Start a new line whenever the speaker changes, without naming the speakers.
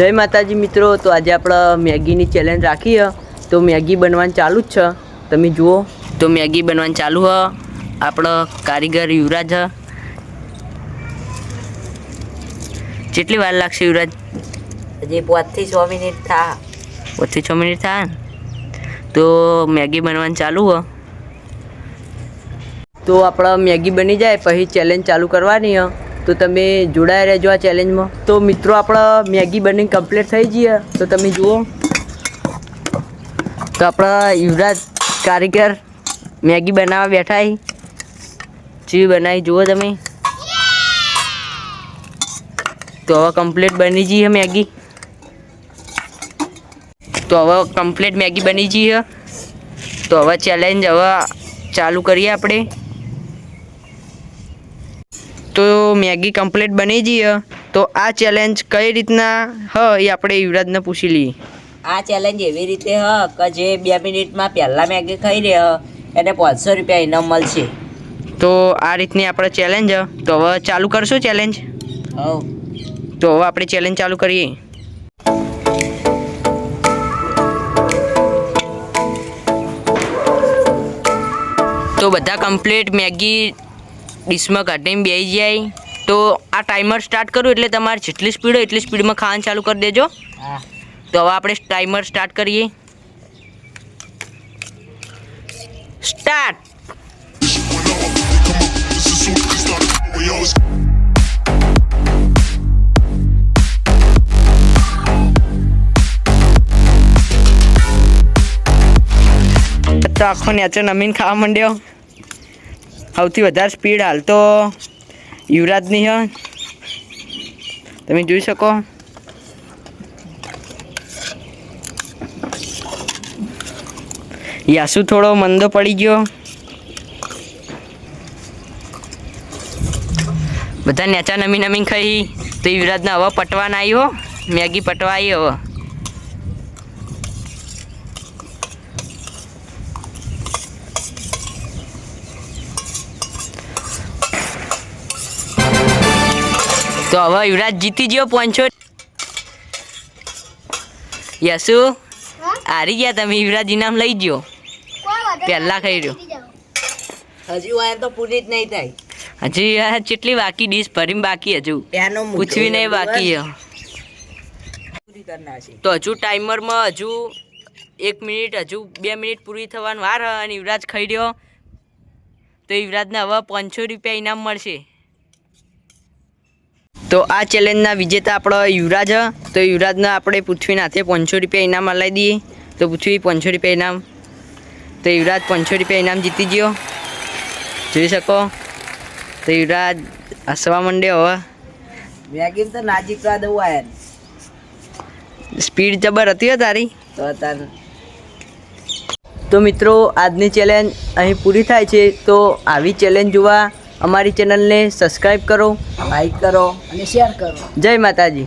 જય માતાજી મિત્રો તો આજે આપણે મેગીની ચેલેન્જ રાખી હ તો મેગી બનવાનું ચાલુ જ છે. તમે જુઓ તો મેગી બનવાનું ચાલુ હ. આપણો કારીગર યુવરાજ હ. કેટલી વાર લાગશે યુવરાજ?
હજી પાંચથી છ મિનિટ થા.
પોતથી છ મિનિટ થા તો મેગી બનવાનું ચાલુ હ. તો આપણે મેગી બની જાય પછી ચેલેન્જ ચાલુ કરવાની હ. તો તમે જોડાયા રહેજો આ ચેલેન્જમાં તો મિત્રો, આપણા મેગી બની કમ્પ્લીટ થઈ જઈએ તો તમે જુઓ. તો આપણા યુવરાજ કારીગર મેગી બનાવવા બેઠા હી ચી બનાવી, જુઓ તમે. તો હવે કમ્પ્લીટ બની જઈએ મેગી. તો હવે કમ્પ્લીટ મેગી બની જઈએ તો હવે ચેલેન્જ હવે ચાલુ કરીએ આપણે. તો મેગી કમ્પ્લીટ બની જઈએ તો આ ચેલેન્જ કઈ રીતના હ એ આપણે યુવરાજને પૂછી લઈએ.
આ ચેલેન્જ એવી રીતે હ કે જે બે મિનિટમાં પહેલાં મેગી ખાઈ રહે એને પાંચસો રૂપિયા ઇનામ મળશે.
તો આ રીતની આપણે ચેલેન્જ. તો હવે ચાલુ કરશું ચેલેન્જ
હવ.
તો હવે આપણે ચેલેન્જ ચાલુ કરીએ. તો બધા કમ્પ્લીટ મેગી ડીશમાં કાઢીને બેસી જાય. તો આ ટાઈમર સ્ટાર્ટ કરું એટલે તમારે જેટલી સ્પીડ હોય એટલી સ્પીડમાં ખાવાનું ચાલુ કરી દેજો. તો હવે આપણે ટાઈમર સ્ટાર્ટ કરીએ. સ્ટાર્ટ તો આખો નેચર નમીન ખાવા માંડ્યો. સૌથી વધારે સ્પીડ હાલ તો યુવરાજની, હ. તમે જોઈ શકો. યાસુ થોડો મંદો પડી ગયો. બધા નેચા નમી નમી ખાઈ તો યુવરાજને હવે પટવાના આવ્યો મેગી પટવા આવી હવે તો હવે યુવરાજ જીતી ગયો પહોંચો યસુ હારી ગયા તમે યુવરાજ ઇનામ લઈ ગયો. પહેલા ખાઈ રહ્યો.
હજી વાયર તો પૂરી જ નહીં થાય.
હજી આ કેટલી બાકી ડીશ ભરીને બાકી હજુ. પૂછવી નહીં બાકી તો હજુ ટાઈમરમાં હજુ એક મિનિટ હજુ બે મિનિટ પૂરી થવાની. વાર અને યુવરાજ ખાઈ રહ્યો. તો યુવરાજને હવે પાંચસો રૂપિયા ઇનામ મળશે. તો આ ચેલેન્જના વિજેતા આપણો યુવરાજ હે. તો યુવરાજને આપણે પૃથ્વીના હાથે પાંચસો રૂપિયા ઇનામ અલાઈ દઈએ. તો પૃથ્વી પાંચસો રૂપિયા ઇનામ. તો યુવરાજ પાંચસો રૂપિયા ઇનામ જીતી ગયો. જોઈ શકો? તો યુવરાજ હસવા માંડ્યો હવે.
મેગી તો નાજીક જીતવા દઉં આયા
સ્પીડ જબર હતી તારી.
તો તાર
તો મિત્રો આજની ચેલેન્જ અહીં પૂરી થાય છે. તો આવી ચેલેન્જ જોવા અમારી ચેનલને સબસ્ક્રાઈબ કરો
લાઈક કરો અને શેર કરો.
જય માતાજી.